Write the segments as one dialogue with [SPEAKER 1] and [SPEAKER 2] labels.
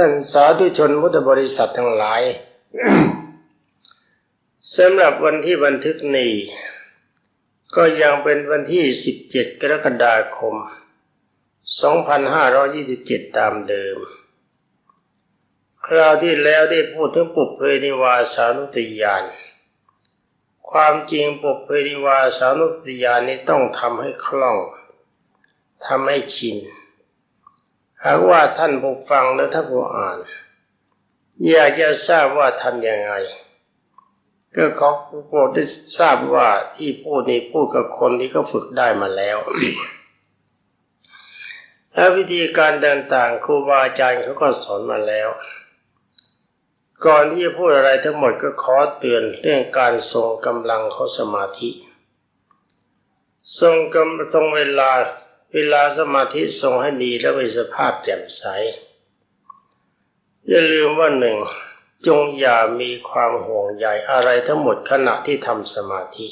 [SPEAKER 1] ท่านสาธุชนพุทธบริษัททั้งหลายสำหรับวันที่บันทึกนี้ ก็ยังเป็นวันที่ 17 กรกฎาคม 2527 ตามเดิม คราวที่แล้วได้พูดถึงปุพเพนิวาสานุติยาน ความจริงปุพเพนิวาสานุติยานนี้ต้องทำให้คล่องทำให้ชิน หากว่าท่านผู้ฟังและท่านผู้อ่าน อยากจะทราบว่าทำยังไง ก็ขอโปรดได้ทราบว่าที่พูดนี้พูดกับคนที่เขาฝึกได้มาแล้วและวิธีการต่างๆครูบาอาจารย์เขาก็สอนมาแล้ว ก่อนที่จะพูดอะไรทั้งหมดก็ขอเตือนเรื่องการทรงกำลังของสมาธิ ทรงกำทรงเวลา เวลาสมาธิทรงให้ดีและมีสภาพแจ่มใส อย่าลืมว่าหนึ่งจงอย่ามีความห่วงใยอะไรทั้งหมดขณะที่ทำสมาธิ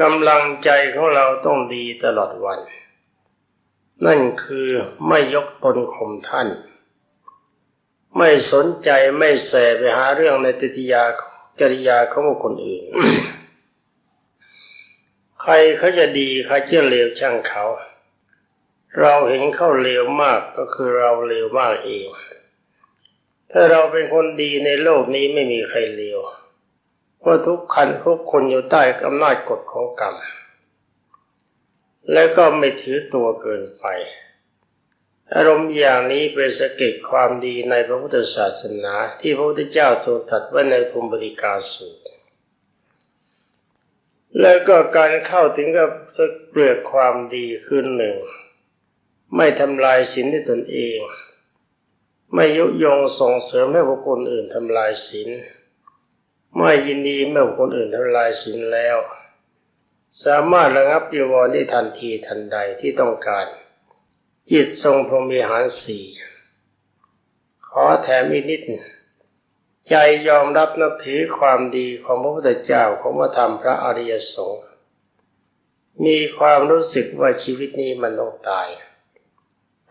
[SPEAKER 1] กำลังใจของเราต้องดีตลอดวัน นั่นคือไม่ยกตนข่มท่าน ไม่สนใจไม่แสไปหาเรื่องในติยาจริยาของบุคคลอื่น ใครเขาจะดีใครจะเลวช่างเขา เราเห็นเขาเลวมากก็คือเราเลวมากเอง ถ้าเราเป็นคนดีในโลกนี้ไม่มีใครเลวเพราะทุกขันทุกคนอยู่ใต้อำนาจกฎของกรรม และก็ไม่ถือตัวเกินไป อารมณ์อย่างนี้เป็นสเก็ตความดีในพระพุทธศาสนา ที่พระพุทธเจ้าทรงตรัสไว้ในธรรมบริกาสูตร แล้วก็การเข้าถึงกับเปลือกความดีคือหนึ่ง ไม่ทำลายศีลในตนเอง ไม่ยุยงส่งเสริมให้บุคคลอื่นทำลายศีลไม่ยินดีเมื่อบุคคลอื่นทำลายศีลแล้ว สามารถระงับจีวรได้ทันทีทันใดที่ต้องการ จิตทรงพรหมีหารสี่ขอแถมอีกนิดหนึ่ง ใจยอมรับนับถือความดีของพระพุทธเจ้าของพระธรรมพระอริยสงฆ์มีความรู้สึกว่าชีวิตนี้มันต้องตาย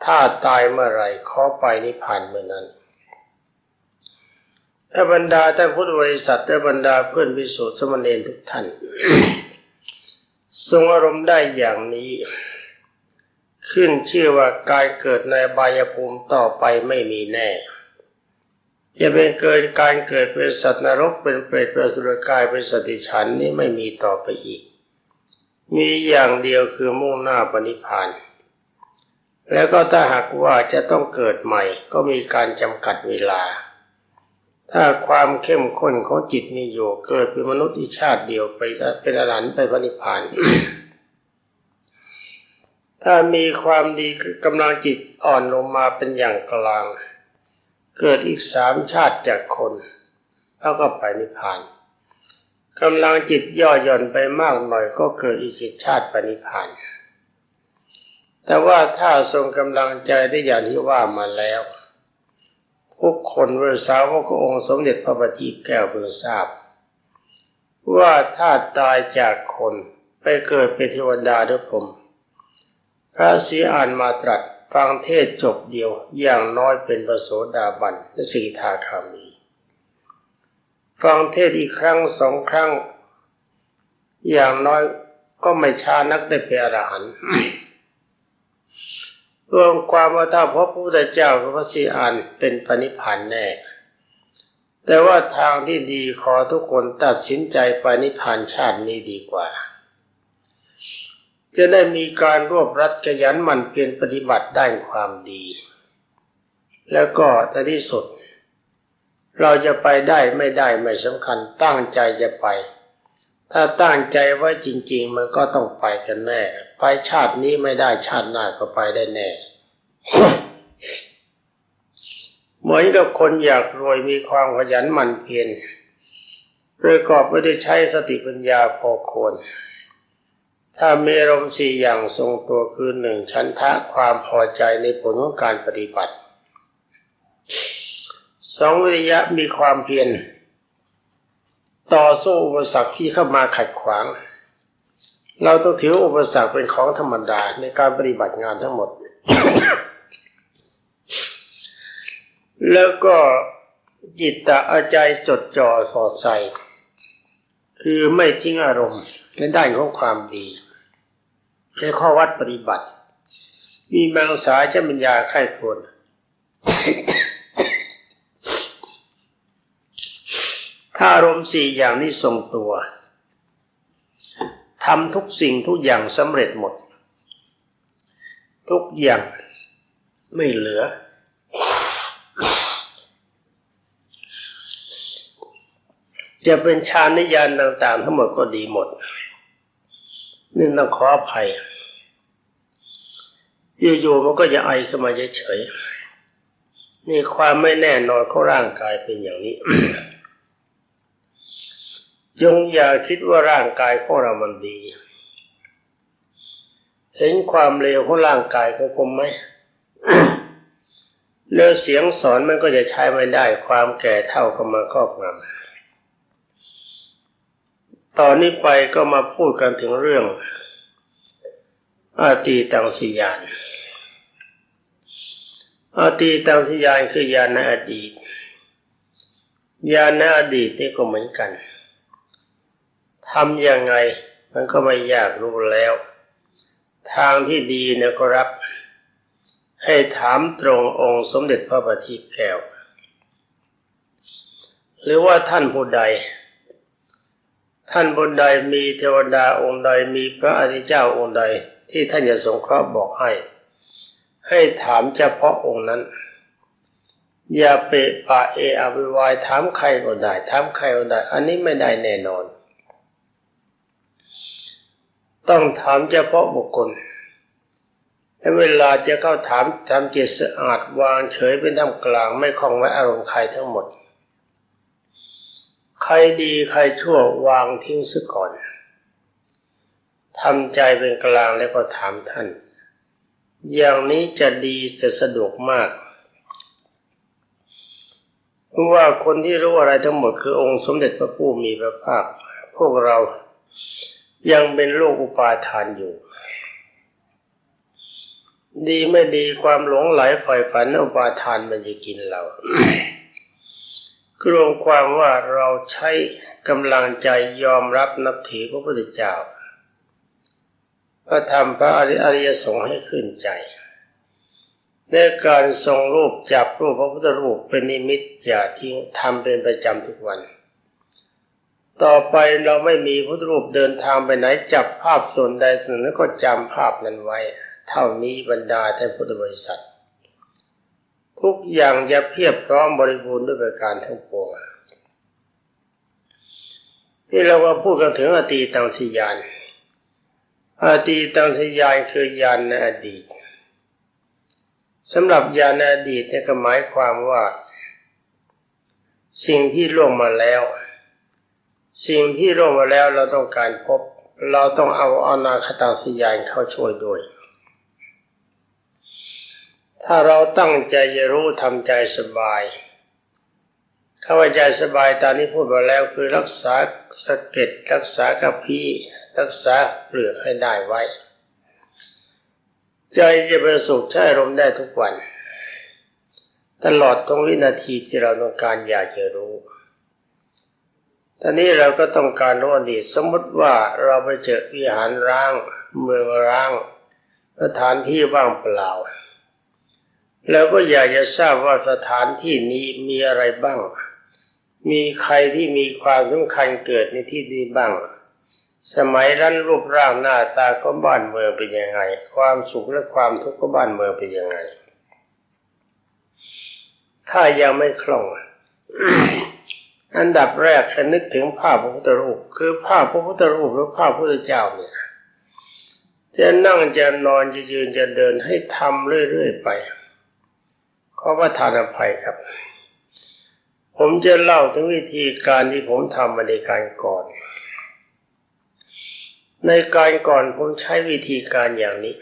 [SPEAKER 1] ถ้าตายเมื่อไรขอไปนิพพานเมื่อนั้นถ้าบรรดาท่านพุทธบริษัทและบรรดาเพื่อนพิสุทธิสมณเณรทุกท่านทรงอารมณ์ได้อย่างนี้ ขึ้นชื่อว่าการเกิดในบายภูมิต่อไปไม่มีแน่ จะเป็นเกิดการเกิดเป็นสัตว์นรกเป็นเปรตเป็นสุรกายเป็นสติฉันนี้ไม่มีต่อไปอีก มีอย่างเดียวคือมุ่งหน้าปณิพานแล้วก็ถ้าหากว่าจะต้องเกิดใหม่ ก็มีการจำกัดเวลา ถ้าความเข้มข้นของจิตมีอยู่เกิดเป็นมนุษย์อีชาติเดียวไปเป็นอรหันต์ไปปณิพาน ถ้ามีความดีกำลังจิตอ่อนลงมาเป็นอย่างกลาง เกิดอีกสามชาติจากคน แล้วก็ไปนิพพานกำลังจิตย่อหย่อนไปมากหน่อยก็เกิดอีกสิชาติไปนิพพาน แต่ว่าถ้าทรงกำลังใจได้อย่างที่ว่ามาแล้วทุกคนเวสาวกองค์สมเด็จพระบัณฑิตแก้วเพิ่งทราบ ว่าถ้าตายจากคนไปเกิดเป็นเทวดาหรือผม พระศรีอานมาตรัส ฟังเทศจบเดียวอย่างน้อยเป็นประโสดาบันและสีทาคามี ฟังเทศอีกครั้งสองครั้ง อย่างน้อยก็ไม่ช้านักได้เป็นอรหันต์รวมความว่าถ้าพระพุทธเจ้ากับพระศรีอานเป็นปณิพานธ์แน่ แต่ว่าทางที่ดีขอทุกคนตัดสินใจปณิพานธ์ชาตินี้ดีกว่า จะได้มีการรวบรัดขยันหมั่นเพียรปฏิบัติด้านความดี แล้วก็ในที่สุด เราจะไปได้ไม่ได้ไม่สำคัญตั้งใจจะไป ถ้าตั้งใจไว้จริง ๆ มันก็ต้องไปกันแน่ ไปชาตินี้ไม่ได้ชาติหน้าก็ไปได้แน่ เหมือนกับคนอยากรวยมีความขยันหมั่นเพียรประกอบไปด้ใช้สติปัญญาพอควร ถ้ามีอารมณ์สี่อย่างทรงตัวคือหนึ่งชันทะความพอใจในผลของการปฏิบัติสองวิริยะมีความเพียรต่อสู้อุปสรรคที่เข้ามาขัดขวาง เราต้องถืออุปสรรคเป็นของธรรมดาในการปฏิบัติงานทั้งหมด แล้วก็จิตตะอาใจจดจ่อสอดใส่ คือไม่ทิ้งอารมณ์ในด้านของความดี ในข้อวัดปฏิบัติ มีมังสาจะปัญญาใคร่ควรถ้าอารมณ์สี่อย่างนี้ทรงตัวทำทุกสิ่งทุกอย่างสำเร็จหมด ทุกอย่างไม่เหลือ จะเป็นฌานนิยานต่างๆ ทั้งหมดก็ดีหมด นี่ต้องขออภัยอยู่ๆมันก็จะไอขึ้นมาเฉยๆนี่ความไม่แน่นอนของร่างกายเป็นอย่างนี้จงอย่าคิดว่าร่างกายของเรามันดี เห็นความเลวของร่างกายของผมไหมแล้วเสียงสอนมันก็จะใช้ไม่ได้ความแก่เท่าก็มาครอบงำ ตอนนี้ไปก็มาพูดกันถึงเรื่อง อาตีตังสิยาน อาตีตังสิยานคือยานในอดีต ยานในอดีตนี่ก็เหมือนกันทำยังไงมันก็ไม่ยากรู้แล้ว ทางที่ดีเนี่ยก็รับ ให้ถามตรงองค์สมเด็จพระบัณฑิตแก้ว หรือว่าท่านผู้ใด ท่านผู้ใดมีเทวดาองค์ใดมีพระอริยเจ้าองค์ใดที่ท่านจะสงเคราะห์บอกให้ ให้ถามเฉพาะองค์นั้น อย่าเปะปะเออวิวายถามใครก็ได้ถามใครก็ได้ อันนี้ไม่ได้แน่นอน ต้องถามเฉพาะบุคคลเวลาจะเข้าถามทำจิตสะอาดวางเฉยเป็นท่ามกลางไม่คล้องไว้อารมณ์ใครทั้งหมด ใครดีใครชั่ววางทิ้งซะก่อนทำใจเป็นกลางแล้วก็ถามท่าน อย่างนี้จะดีจะสะดวกมากเพราะว่าคนที่รู้อะไรทั้งหมดคือองค์สมเด็จพระผู้มีพระภาค พวกเรายังเป็นโลกอุปาทานอยู่ ดีไม่ดีความหลงไหลฝ่ายฝันอุปาทานมันจะกินเรา กรวมความว่าเราใช้กำลังใจยอมรับนับถือพระพุทธเจ้าพระธรรมพระอริยสงฆ์ให้ขึ้นใจในการทรงรูปจับรูปพระพุทธรูปเป็นนิมิตอย่าทิ้งทำเป็นประจำทุกวัน ต่อไปเราไม่มีพุทธรูปเดินทางไปไหนจับภาพส่วนใดส่วนหนึ่งก็จำภาพนั้นไว้ เท่านี้บรรดาท่านพุทธบริษัท ทุกอย่างจะเพียบพร้อมบริบูรณ์ด้วยประการทั้งปวงที่เราว่าพูดกันถึงอตีตังสิยานอตีตังสิยานคือยานในอดีตสำหรับยานในอดีตจะหมายความว่า สิ่งที่ล่วงมาแล้ว สิ่งที่ร่วงมาแล้วเราต้องการพบ เราต้องเอาอนาคตังสิยานเข้าช่วยด้วย ถ้าเราตั้งใจจะรู้ทำใจสบายข้าวใจสบายตามที่พูดมาแล้วคือรักษาสะเก็ดรักษากระพี้รักษาเปลือกให้ได้ไว้ ใจจะประสบใช้ลมได้ทุกวัน ตลอดตรงวินาทีที่เราต้องการอยากจะรู้ตอนนี้เราก็ต้องการรู้อดีตสมมติว่าเราไปเจอวิหารร้าง เมืองร้าง สถานที่ว่างเปล่า แล้วก็อยากจะทราบว่าสถานที่นี้มีอะไรบ้าง มีใครที่มีความสำคัญเกิดในที่นี้บ้าง สมัยรั้นรูปร่างหน้าตาก็บ้านเมืองเป็นยังไง ความสุขและความทุกข์ก็บ้านเมืองเป็นยังไง ถ้ายังไม่คล่อง อันดับแรกให้นึกถึงภาพพระพุทธรูป คือภาพพระพุทธรูปหรือภาพพระพุทธเจ้าเนี่ยจะนั่งจะนอนจะยืนจะเดินให้ทำเรื่อยๆไป อประทานอภัยครับ ผมจะเล่าถึงวิธีการที่ผมทำมาในการก่อน ในการก่อนผมใช้วิธีการอย่างนี้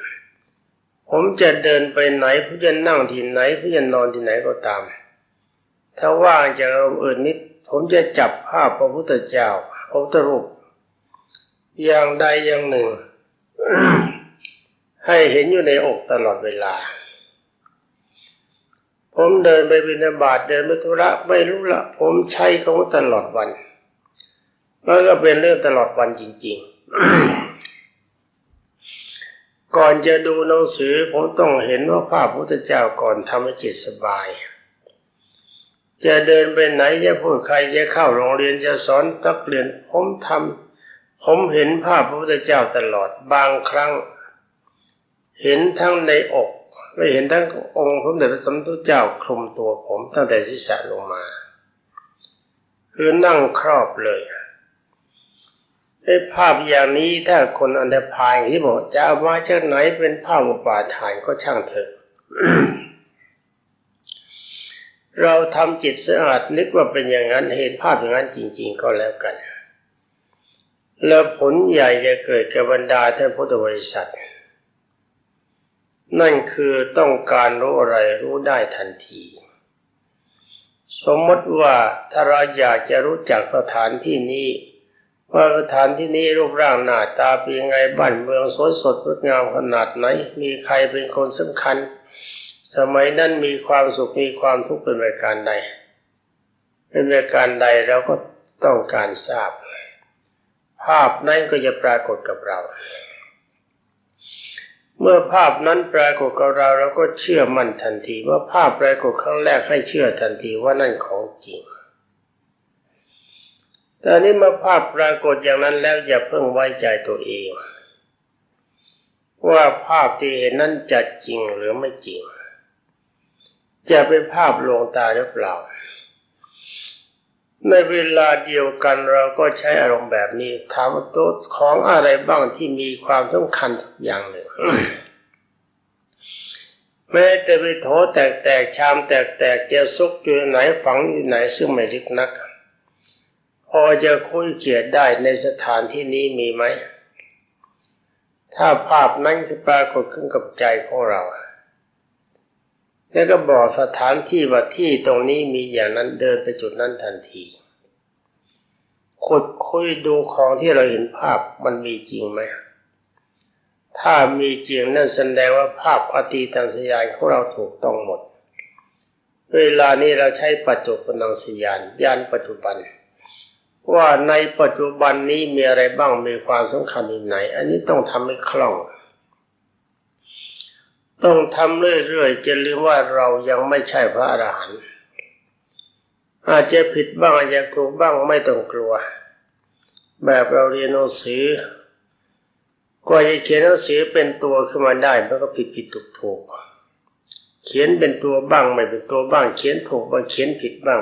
[SPEAKER 1] ผมจะเดินไปไหนผมจะนั่งที่ไหนผมจะนอนที่ไหนก็ตาม ถ้าว่างจากอารมณ์อื่นนิด ผมจะจับภาพพระพุทธเจ้าพระพุทธรูปอย่างใดอย่างหนึ่ง ให้เห็นอยู่ในอกตลอดเวลา ผมเดินไปบิณฑบาตเดินไปธุระไม่รู้ละ ผมใช้ของตลอดวัน แล้วก็เป็นเรื่องตลอดวันจริง ๆ ก่อนจะดูหนังสือ ผมต้องเห็นว่าภาพพระพุทธเจ้าก่อนทำให้จิตสบาย จะเดินไปไหนจะพูดใครจะเข้าโรงเรียนจะสอนนักเรียนผมทำผมเห็นภาพพระพุทธเจ้าตลอดบางครั้ง เห็นทั้งในอกไม่เห็นทั้งองค์พระเดชพระสมเด็จเจ้าคลุมตัวผมตั้งแต่ศีรษะลงมา คือนั่งครอบเลยไอ้ภาพอย่างนี้ถ้าคนอันดพายที่บอกจะเอามาจากไหนเป็นภาพอุปาทานก็ช่างเถอะเราทำจิตสะอาดนึกว่าเป็นอย่างนั้นเห็นภาพอย่างนั้นจริง ๆ ก็แล้วกัน แล้วผลใหญ่จะเกิดกับบรรดาท่านพุทธบริษัท นั่นคือต้องการรู้อะไรรู้ได้ทันที สมมติว่าถ้าเราอยากจะรู้จักสถานที่นี้ ว่าสถานที่นี้รูปร่างหน้าตาเป็นยังไงบ้านเมืองสวยสดงดงามขนาดไหน มีใครเป็นคนสำคัญ สมัยนั้นมีความสุขมีความทุกข์เป็นประการใด เป็นประการใดเราก็ต้องการทราบ ภาพนั้นก็จะปรากฏกับเรา เมื่อภาพนั้นปรากฏกับเราเราก็เชื่อมั่นทันทีว่าภาพปรากฏครั้งแรกให้เชื่อทันทีว่านั่นของจริง แต่นี้มาภาพปรากฏอย่างนั้นแล้วอย่าเพิ่งไว้ใจตัวเอง ว่าภาพที่เห็นนั้นจะจริงหรือไม่จริง จะเป็นภาพลวงตาหรือเปล่า ในเวลาเดียวกันเราก็ใช้อารมณ์แบบนี้ถามว่าตัวของอะไรบ้างที่มีความสำคัญสักอย่างหนึ่งแม้แต่ไปโถแตกๆชามแตกๆจะซุกอยู่ไหนฝังอยู่ไหนซึ่งไม่ลึกนัก พอจะคุยเกียรได้ในสถานที่นี้มีไหม ถ้าภาพนั้นคือปรากฏขึ้นกับใจของเรา แล้วก็บอกสถานที่ว่าที่ตรงนี้มีอย่างนั้นเดินไปจุดนั้นทันทีขุดคุยดูของที่เราเห็นภาพมันมีจริงไหม ถ้ามีจริงนั่นแสดงว่าภาพอตีตังสยานของเราถูกต้องหมด เวลานี้เราใช้ปัจจุบันสยานยานปัจจุบัน ว่าในปัจจุบันนี้มีอะไรบ้างมีความสำคัญที่ไหน อันนี้ต้องทำให้คล่อง ต้องทำเรื่อยๆจะลืมว่าเรายังไม่ใช่พระอรหันต์อาจจะผิดบ้างอาจจะถูกบ้างไม่ต้องกลัว แบบเราเรียนหนังสือกว่าจะเขียนหนังสือเป็นตัวขึ้นมาได้มันก็ผิดผิดถูกถูกเขียนเป็นตัวบ้างไม่เป็นตัวบ้าง เขียนถูกบ้างเขียนผิดบ้าง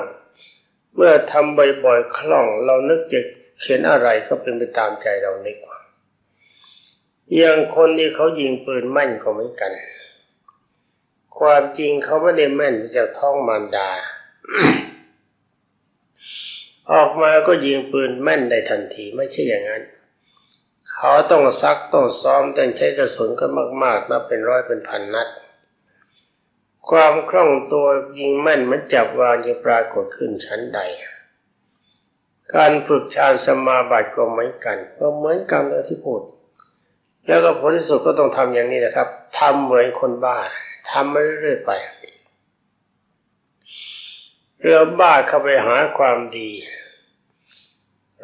[SPEAKER 1] เมื่อทำบ่อยๆคล่อง เรานึกจะเขียนอะไรก็เป็นไปตามใจเรานึกอย่างคนที่เขายิงปืนแม่นก็เหมือนกัน ความจริงเขาไม่ได้แม่นจากท้องมารดา ออกมาก็ยิงปืนแม่นได้ทันทีไม่ใช่อย่างนั้น เขาต้องซักต้องซ้อมต้องใช้กระสุนกันมากๆนับเป็นร้อยเป็นพันนัด ความคล่องตัวยิงแม่นมันจับวางจะปรากฏขึ้นชั้นใด การฝึกฌานสมาบัติก็เหมือนกัน ก็เหมือนกันเลยที่พูดแล้วก็ผลที่สุดก็ต้องทำอย่างนี้นะครับทำเหมือนคนบ้า ทำมาเรื่อยๆไปเราบ้าเข้าไปหาความดี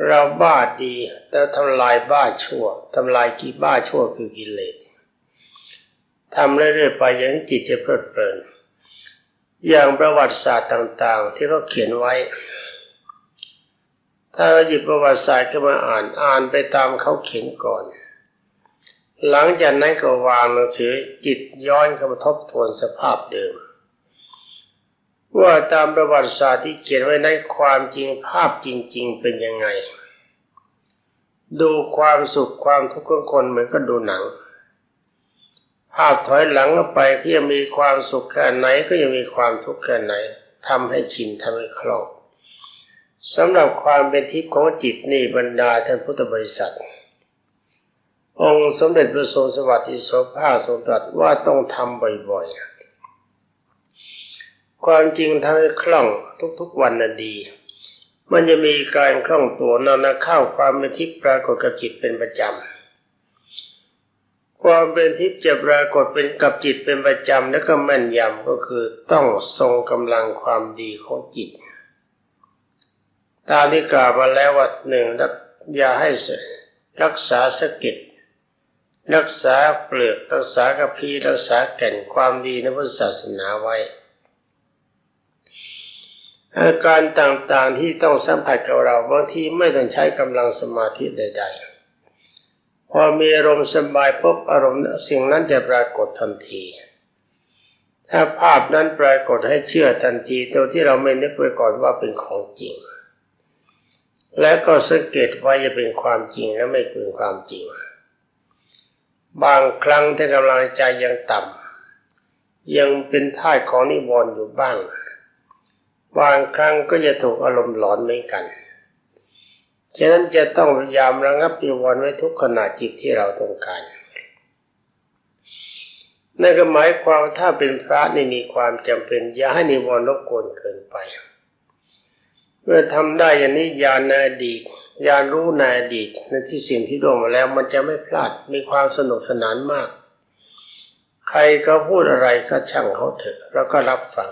[SPEAKER 1] เราบ้าดีแล้วทำลายบ้าชั่วทำลายกี่บ้าชั่วคือกิเลสทำเรื่อยๆไปอย่างจิตจะเพลิดเพลิน อย่างประวัติศาสตร์ต่างๆ ที่เขาเขียนไว้ ถ้าเราหยิบประวัติศาสตร์ขึ้นมาอ่านอ่านไปตามเขาเขียนก่อน หลังจากนั้นก็วางหนังสือจิตย้อนเข้ามาทบทวนสภาพเดิม ว่าตามประวัติศาสตร์ที่เขียนไว้ในความจริงภาพจริง ๆ เป็นยังไง ดูความสุขความทุกข์ของคนเหมือนก็ดูหนัง ภาพถอยหลังไปก็ยังมีความสุขแค่ไหนก็ยังมีความทุกข์แค่ไหนทำให้ชินทำให้คล่องสำหรับความเป็นทิพย์ของจิตนี่บรรดาท่านพุทธบริษัท องค์สมเด็จพระโสสวัสดิโสภาทรงตรัสว่าต้องทำบ่อยๆ ความจริงทำให้คล่องทุกๆวันน่ะดี มันจะมีการคล่องตัวนั่นนะเข้าความเป็นทิพย์ปรากฏกับจิตเป็นประจำ ความเป็นทิพย์จะปรากฏเป็นกับจิตเป็นประจำ และก็แม่นยำก็คือต้องทรงกำลังความดีของจิต ตามที่กล่าวมาแล้วว่าหนึ่งอย่าให้รักษาสกิด รักษาเปลือกรักษากระพีรักษาแก่นความดีในพุทธศาสนาไว้ อาการต่างๆที่ต้องสัมผัสกับเราบางทีไม่ต้องใช้กำลังสมาธิใด ๆ พอมีอารมณ์สบายปุ๊บอารมณ์สิ่งนั้นจะปรากฏทันที ถ้าภาพนั้นปรากฏให้เชื่อทันทีโดยที่เราไม่นึกไว้ก่อนว่าเป็นของจริง และก็สังเกตว่าจะเป็นความจริงและไม่เป็นความจริง บางครั้งถ้ากำลังใจยังต่ำยังเป็นท่ายของนิวรณ์อยู่บ้าง บางครั้งก็จะถูกอารมณ์หลอนเหมือนกันฉะนั้นจะต้องพยายามระงับนิวรณ์ไว้ทุกขณะจิตที่เราต้องการนั่นก็หมายความถ้าเป็นพระนี่มีความจำเป็นอย่าให้นิวรณ์รบกวนเกินไป เมื่อทำได้อย่างนี้ญาณในอดีต ยานรู้ในอดีตในที่สิ่งที่ล่วงมาแล้วมันจะไม่พลาดมีความสนุกสนานมาก ใครเขาพูดอะไรก็ช่างเขาเถอะ แล้วก็รับฟัง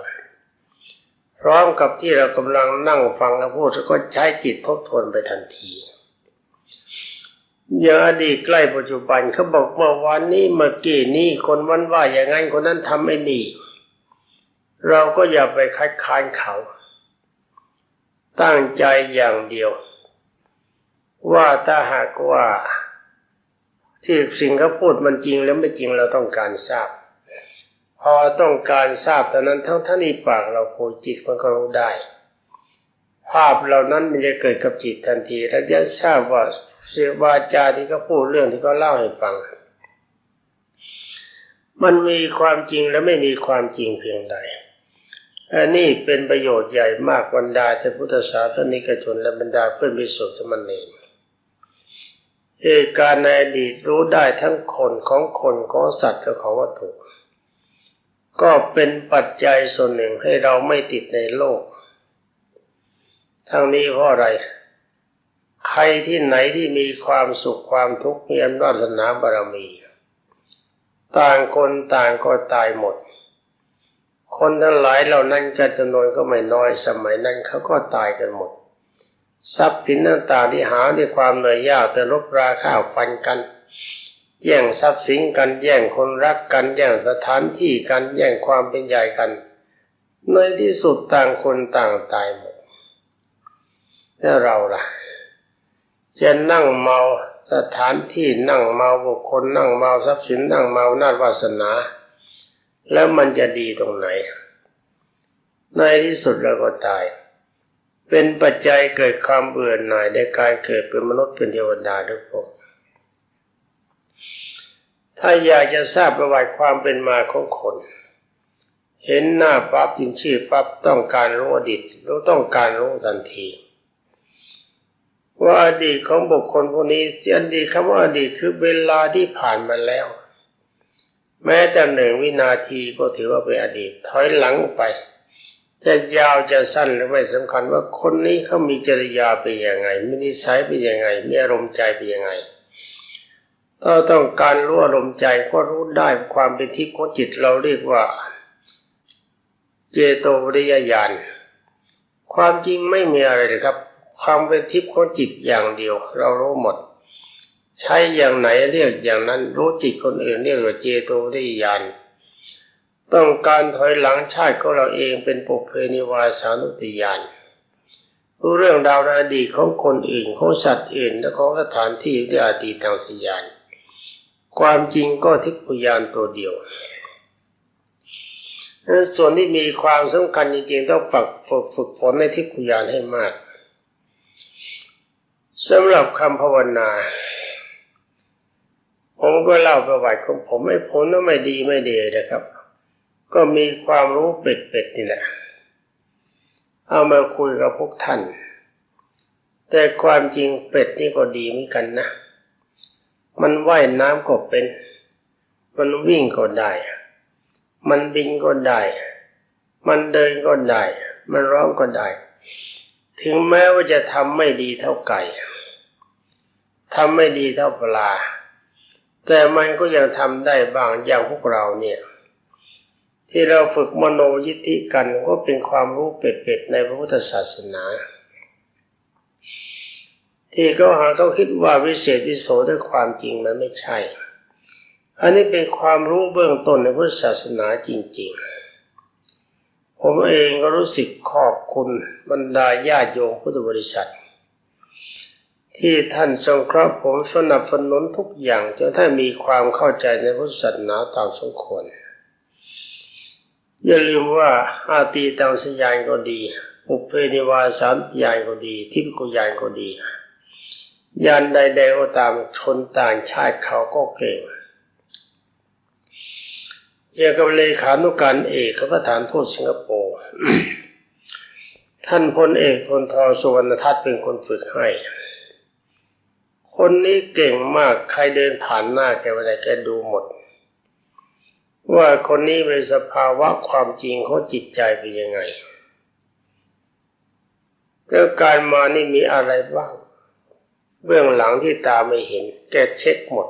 [SPEAKER 1] พร้อมกับที่เรากำลังนั่งฟังเขาพูดก็ใช้จิตทบทวนไปทันทีอย่างอดีตใกล้ปัจจุบันเขาบอกว่าวันนี้เมื่อกี้นี้คนวันว่าอย่างนั้นคนนั้นทำไม่ดีเราก็อย่าไปคัดค้านเขา ตั้งใจอย่างเดียว ว่าถ้าหากว่าที่สิ่งเขาพูดมันจริงแล้วไม่จริงเราต้องการทราบ พอต้องการทราบตอนนั้นทั้งท่านี้ปากเราโคจิตมันก็รู้ได้ ภาพเหล่านั้นมันจะเกิดกับจิตทันทีแล้วจะทราบว่าเสียวาจาที่เขาพูดเรื่องที่เขาเล่าให้ฟัง มันมีความจริงและไม่มีความจริงเพียงใดอันนี้เป็นประโยชน์ใหญ่มากบรรดาท่านพุทธศาสนิกชนและบรรดาเพื่อนมิสุสมณี เหตุการณ์ในอดีตรู้ได้ทั้งคนของคนของสัตว์และของวัตถุ ก็เป็นปัจจัยส่วนหนึ่งให้เราไม่ติดในโลก ทั้งนี้เพราะอะไร ใครที่ไหนที่มีความสุขความทุกข์มีอำนาจนาบารมี ต่างคนต่างก็ตายหมด คนทั้งหลายเหล่านั้นก็จำนวนก็ไม่น้อยสมัยนั้นเขาก็ตายกันหมด ทรัพย์สินต่างๆที่หาด้วยความเหนื่อยยากแต่รบราข้าวฟันกัน แย่งทรัพย์สินกันแย่งคนรักกันแย่งสถานที่กันแย่งความเป็นใหญ่กันในที่สุดต่างคนต่างตายหมดแล้วเราล่ะ จะนั่งเมาสถานที่นั่งเมาบุคคลนั่งเมาทรัพย์สินนั่งเมานาฏวาสนา แล้วมันจะดีตรงไหน ในที่สุดเราก็ตาย เป็นปัจจัยเกิดความเบื่อหน่ายในการเกิดเป็นมนุษย์เป็นเทวดาทุกคนถ้าอยากจะทราบประวัติความเป็นมาของคน เห็นหน้าปั๊บยินชื่อปั๊บต้องการรู้อดีตรู้ต้องการรู้ทันที ว่าอดีตของบุคคลคนนี้เสียดีคำว่าอดีตคือเวลาที่ผ่านมาแล้ว แม้แต่หนึ่งวินาทีก็ถือว่าเป็นอดีตถอยหลังไป จะยาวจะสั้นหรือไม่สำคัญว่าคนนี้เขามีจริยาเป็นยังไงมีนิสัยเป็นยังไงมีอารมณ์ใจเป็นยังไงถ้าต้องการรู้อารมณ์ใจก็รู้ได้ความเป็นทิพย์ของจิตเราเรียกว่า เจโตวิริยญาณความจริงไม่มีอะไรเลยครับ ความเป็นทิพย์ของจิตอย่างเดียว เรารู้หมด ใช้อย่างไหนเรียกอย่างนั้นรู้จิตคนอื่นเรียกว่าเจโตวิริยญาณ ต้องการถอยหลังชาติของเราเองเป็นปุเพนิวาสานุติยานรู้เรื่องดาวในอดีตของคนอื่นของสัตว์อื่นและของสถานที่ที่อดีตทางสยาน ความจริงก็ทิพยานตัวเดียว ส่วนที่มีความสำคัญจริงๆ ต้องฝึกฝึกฝึกฝนในทิพยานให้มากสำหรับคำภาวนา ผมก็เล่าประวัติของผมไม่พ้นว่าไม่ดีไม่เดีนะครับ ก็มีความรู้เป็ดๆนี่แหละ เอามาคุยกับพวกท่าน แต่ความจริงเป็ดนี่ก็ดีเหมือนกันนะ มันว่ายน้ำก็เป็น มันวิ่งก็ได้ มันบินก็ได้ มันเดินก็ได้ มันร้องก็ได้ ถึงแม้ว่าจะทำไม่ดีเท่าไก่ทำไม่ดีเท่าปลา แต่มันก็ยังทำได้บางอย่างพวกเราเนี่ย ที่เราฝึกมโนยิทธิกันก็เป็นความรู้เป็ดๆในพระพุทธศาสนา ที่เขาหาเขาคิดว่าวิเศษวิโสด้วยความจริงมันไม่ใช่ อันนี้เป็นความรู้เบื้องต้นในพุทธศาสนาจริง ๆ ผมเองก็รู้สึกขอบคุณบรรดาญาติโยมพุทธบริษัท ที่ท่านทรงเคราะห์ผมสนับสนุนทุกอย่างจนท่านมีความเข้าใจในพุทธศาสนาตามสมควร อย่าลืมว่าอาตีตังสยานก็ดีอุเพนิวาสามยานก็ดี ทิพกุยานก็ดียานใดๆก็ตามชนต่างชาติเขาก็เก่งเกี่ยวกับเลขานุการเอกเขาก็ฐานทูตสิงคโปร์ท่านพลเอกพลทอสุวรรณทัศน์เป็นคนฝึกให้ คนนี้เก่งมากใครเดินผ่านหน้าแกไปไหนแกดูหมด ว่าคนนี้เป็นสภาวะความจริงของจิตใจเป็นยังไงแล้วการมานี่มีอะไรบ้าง เบื้องหลังที่ตาไม่เห็น แกเช็คหมด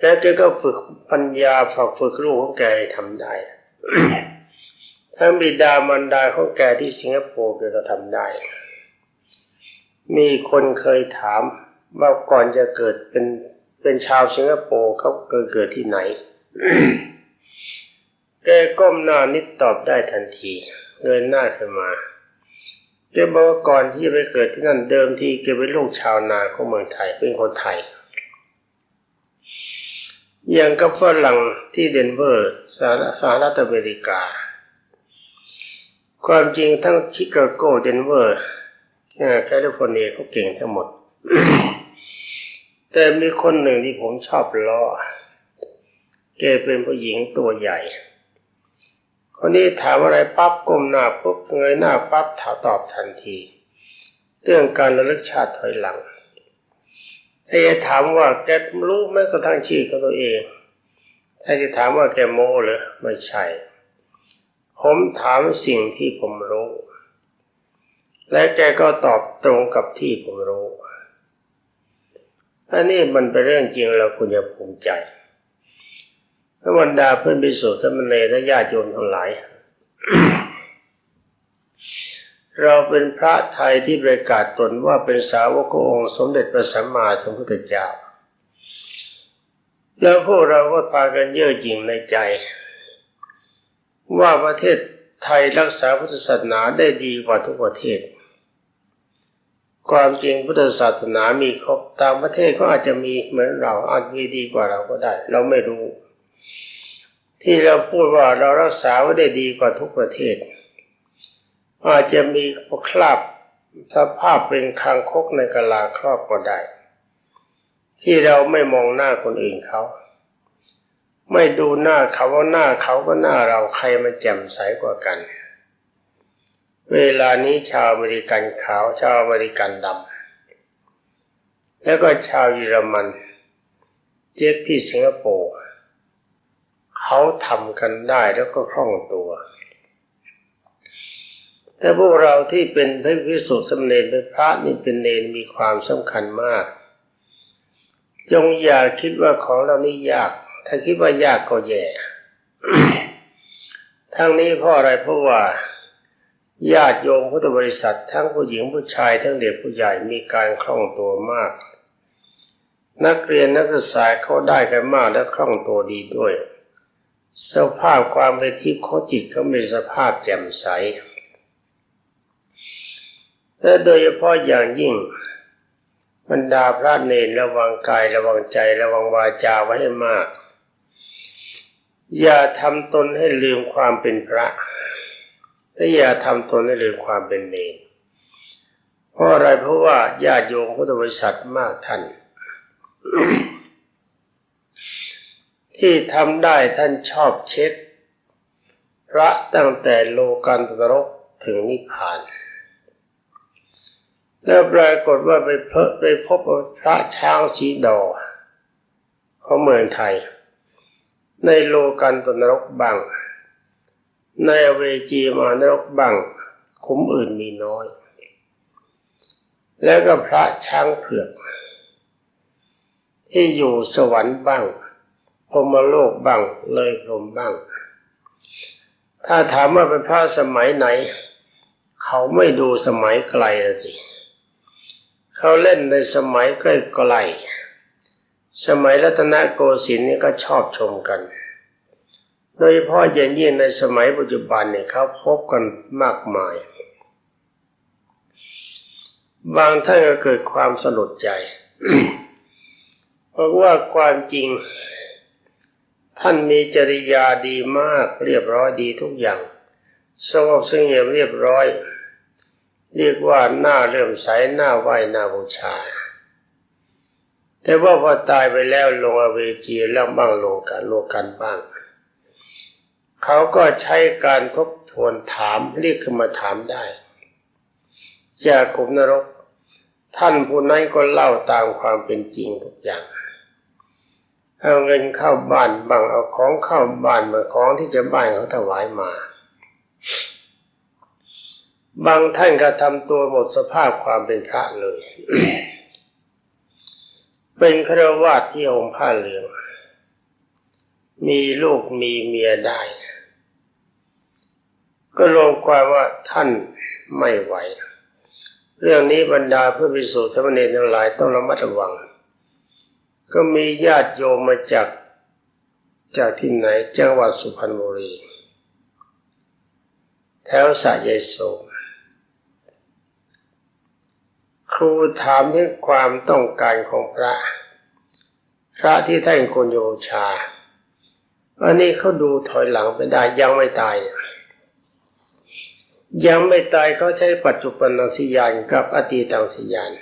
[SPEAKER 1] แล้วแกก็ฝึกปัญญาฝึกฝึกลูกของแกทำได้ทั้งบิดามารดาของแกที่สิงคโปร์แกก็ทำได้ มีคนเคยถามว่าก่อนจะเกิดเป็น เป็นชาวสิงคโปร์เขาเกิดเกิดที่ไหน แกก้มหน้านิดตอบได้ทันที เงยหน้าขึ้นมาแกบอกว่าก่อนที่จะไปเกิดที่นั่นเดิมทีแกเป็นลูกชาวนาของเมืองไทยเป็นคนไทย อย่างกับฝรั่งที่เดนเวอร์สหรัฐสหรัฐอเมริกา ความจริงทั้งชิคาโกเดนเวอร์แคลิฟอร์เนียเขาเก่งทั้งหมด แต่มีคนหนึ่งที่ผมชอบล้อแกเป็นผู้หญิงตัวใหญ่ คนนี้ถามอะไรปั๊บก้มหน้าปุ๊บเงยหน้าปั๊บถามตอบทันที เรื่องการระลึกชาติถอยหลังถ้จะถามว่าแกรู้ไหมกระทั่งชื่อของตัวเองถ้าจะถามว่าแกโม้หรือไม่ใช่ ผมถามสิ่งที่ผมรู้ และแกก็ตอบตรงกับที่ผมรู้ อันนี้มันเป็นเรื่องจริงเราควรจะภูมิใจพระบรรดาเพื่อนพิสุทธิ์สมณีและญาติโยมทั้งหลาย เราเป็นพระไทยที่ประกาศตนว่าเป็นสาวกขององค์สมเด็จพระสัมมาสัมพุทธเจ้า แล้วพวกเราก็พากันเย่อหยิ่งในใจ ว่าประเทศไทยรักษาพุทธศาสนาได้ดีกว่าทุกประเทศ ความจริงพุทธศาสนามีครบตามประเทศก็อาจจะมีเหมือนเราอาจมีดีกว่าเราก็ได้ เราไม่รู้ ที่เราพูดว่าเรารักษาไว้ได้ดีกว่าทุกประเทศ อาจจะมีคราบสภาพเป็นคางคกในกะลาครอบก็ได้ ที่เราไม่มองหน้าคนอื่นเขา ไม่ดูหน้าเขาว่าหน้าเขาก็หน้าเราใครมันแจ่มใสกว่ากัน เวลานี้ชาวอเมริกันขาวชาวอเมริกันดำแล้วก็ชาวเยอรมัน เจ็บที่สิงคโปร์เขาทำกันได้แล้วก็คล่องตัว แต่พวกเราที่เป็นพระพิสุทธิ์สำเนรเป็นพระนี่เป็นเนรมีความสำคัญมาก จงอย่าคิดว่าของเรานี่ยาก ถ้าคิดว่ายากก็แย่ทั้งนี้เพราะอะไรเพราะว่า ญาติโยมพุทธบริษัททั้งผู้หญิงผู้ชายทั้งเด็กผู้ใหญ่มีการคล่องตัวมาก นักเรียนนักศึกษาเขาได้กันมากและคล่องตัวดีด้วย สภาพความเป็นทิพย์ของจิตก็มีสภาพแจ่มใสและโดยเฉพาะอย่างยิ่งบรรดาพระเนรระวังกายระวังใจระวังวาจาไว้ให้มาก อย่าทำตนให้ลืมความเป็นพระ และอย่าทำตนให้ลืมความเป็นเนรเพราะอะไรเพราะว่าญาติโยมพุทธบริษัทมากท่าน ที่ทำได้ท่านชอบเช็ค พระตั้งแต่โลกันตรกถึงนิพพานแล้วปรากฏว่าไปเพไปพบพระช้างสีดอของเมืองไทย ในโลกันตนรกบัง ในเวจีมานรกบังคุ้มอื่นมีน้อย แล้วก็พระช้างเผือก ที่อยู่สวรรค์บ้างพรหมโลกบ้างเลยพรมบ้าง ถ้าถามว่าเป็นพระสมัยไหน เขาไม่ดูสมัยไกลละสิ เขาเล่นในสมัยใกล้ๆสมัยรัตนโกสินทร์นี่ก็ชอบชมกัน โดยเฉพาะอย่างยิ่งในสมัยปัจจุบันเนี่ยเขาพบกันมากมาย บางท่านก็เกิดความสลดใจ เพราะว่าความจริง ท่านมีจริยาดีมากเรียบร้อยดีทุกอย่างสงบสงบเรียบร้อย เรียกว่าหน้าเริ่มใสหน้าไหวหน้าบูชา แต่ว่าพอตายไปแล้วลงอเวจีแล้วบ้างลงกันโลกันบ้าง เขาก็ใช้การทบทวนถามเรียกขึ้นมาถามได้จากขุมนรก ท่านผู้นั้นก็เล่าตามความเป็นจริงทุกอย่างเอาเงินเข้าบ้านบังเอาของเข้าบ้านมาของที่จะบ้านเขาถวายมา บางท่านก็ทำตัวหมดสภาพความเป็นพระเลย เป็นครวาสที่องค์ผ้าเหลือง มีลูกมีเมียได้ ก็รวมความว่าท่านไม่ไหว เรื่องนี้บรรดาเพื่อพิสูจน์สมณีทั้งหลายต้องระมัดระวัง ก็มีญาติโยมมาจากจากที่ไหนจังหวัดสุพรรณบุรี แถวสะยายโสมครูถามถึงความต้องการของพระ พระที่ท่านคนโยชาอันนี้เขาดูถอยหลังไปได้ยังไม่ตายเนี่ย ยังไม่ตายเขาใช้ปัจจุบันสิยานกับอดีตังสิยาน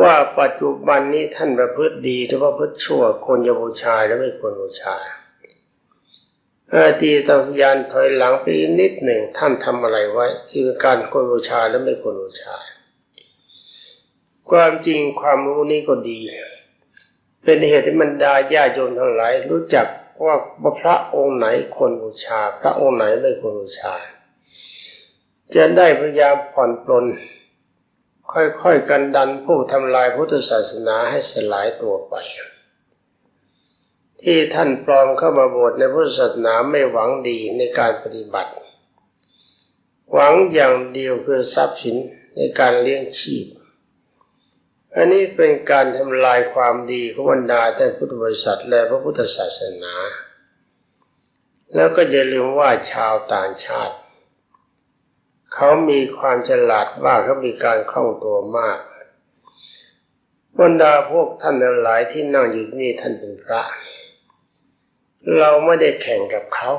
[SPEAKER 1] ว่าปัจจุบันนี้ท่านประพฤติดีหรือว่าพฤติชั่วคนจะบูชาหรือไม่ควรบูชาอดีตังสิยานถอยหลังไปนิดหนึ่งท่านทำอะไรไว้ ที่เป็นการควรบูชาและไม่ควรบูชา ความจริงความรู้นี้ก็ดี เป็นเหตุที่บรรดาญาโยมทั้งหลายรู้จักว่าพระองค์ไหนควรบูชา พระองค์ไหนไม่ควรบูชา จะได้พยายามผ่อนปลน ค่อยๆกันดันผู้ทำลายพุทธศาสนาให้สลายตัวไป ที่ท่านปลอมเข้ามาบวชในพุทธศาสนาไม่หวังดีในการปฏิบัติ หวังอย่างเดียวคือทรัพย์สินในการเลี้ยงชีพ อันนี้เป็นการทำลายความดีของบรรดาท่านพุทธบริษัทและพระพุทธศาสนา แล้วก็อย่าลืมว่าชาวต่างชาติ เขามีความฉลาดว่าเขามีการคล่องตัวมากบรรดาพวกท่านหลายที่นั่งอยู่ที่นี่ท่านเป็นพระ เราไม่ได้แข่งกับเขา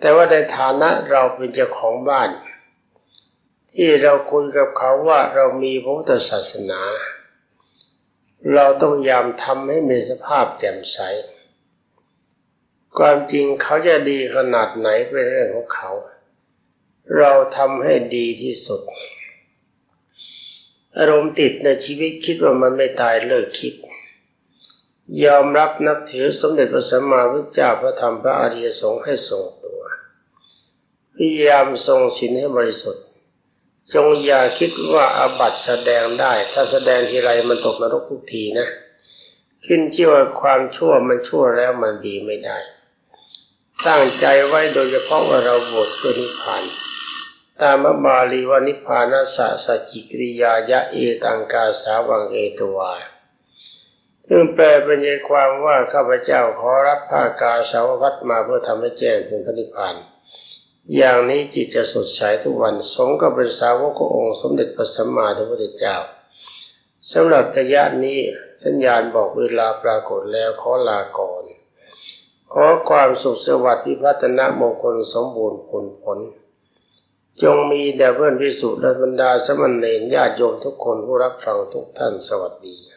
[SPEAKER 1] แต่ว่าในฐานะเราเป็นเจ้าของบ้าน ที่เราคุยกับเขาว่าเรามีพระพุทธศาสนา เราต้องยามทำให้มีสภาพแจ่มใส ความจริงเขาจะดีขนาดไหนเป็นเรื่องของเขา เราทำให้ดีที่สุด อารมณ์ติดในชีวิตคิดว่ามันไม่ตายเลิกคิด ยอมรับนับถือสมเด็จพระสัมมาสัมพุทธเจ้าพระธรรมพระอริยสงฆ์ให้ทรงตัว พยายามทรงศีลให้บริสุทธิ์ จงอย่าคิดว่าอาบัตแสดงได้ ถ้าแสดงทีไรมันตกนรกทุกทีนะ ขึ้นชื่อว่าความชั่วมันชั่วแล้วมันดีไม่ได้ ตั้งใจไว้โดยเฉพาะว่าเราบวชเพื่อนิพพาน ตามบาลีวานิพานัสสะสัจิกริยายะเอตังกาสาวังเอตวาซึ่งแปลเป็นใจความว่าข้าพเจ้าขอรับผ้ากาสาวพัดมาเพื่อทำให้แจ้งถึงพระนิพพานอย่างนี้จิตจะสดใสทุกวันสงกับเป็นสาวกขององค์สมเด็จพระสัมมาสัมพุทธเจ้าสำหรับระยะนี้สัญญาณบอกเวลาปรากฏแล้วขอลาก่อน ขอความสุขสวัสดิ์พิพัฒนมงคลสมบูรณ์ผลผล จงมีแด่เพื่อนพิสุทธิ์และบรรดาสมณเณรญาติโยมทุกคนผู้รับฟังทุกท่านสวัสดี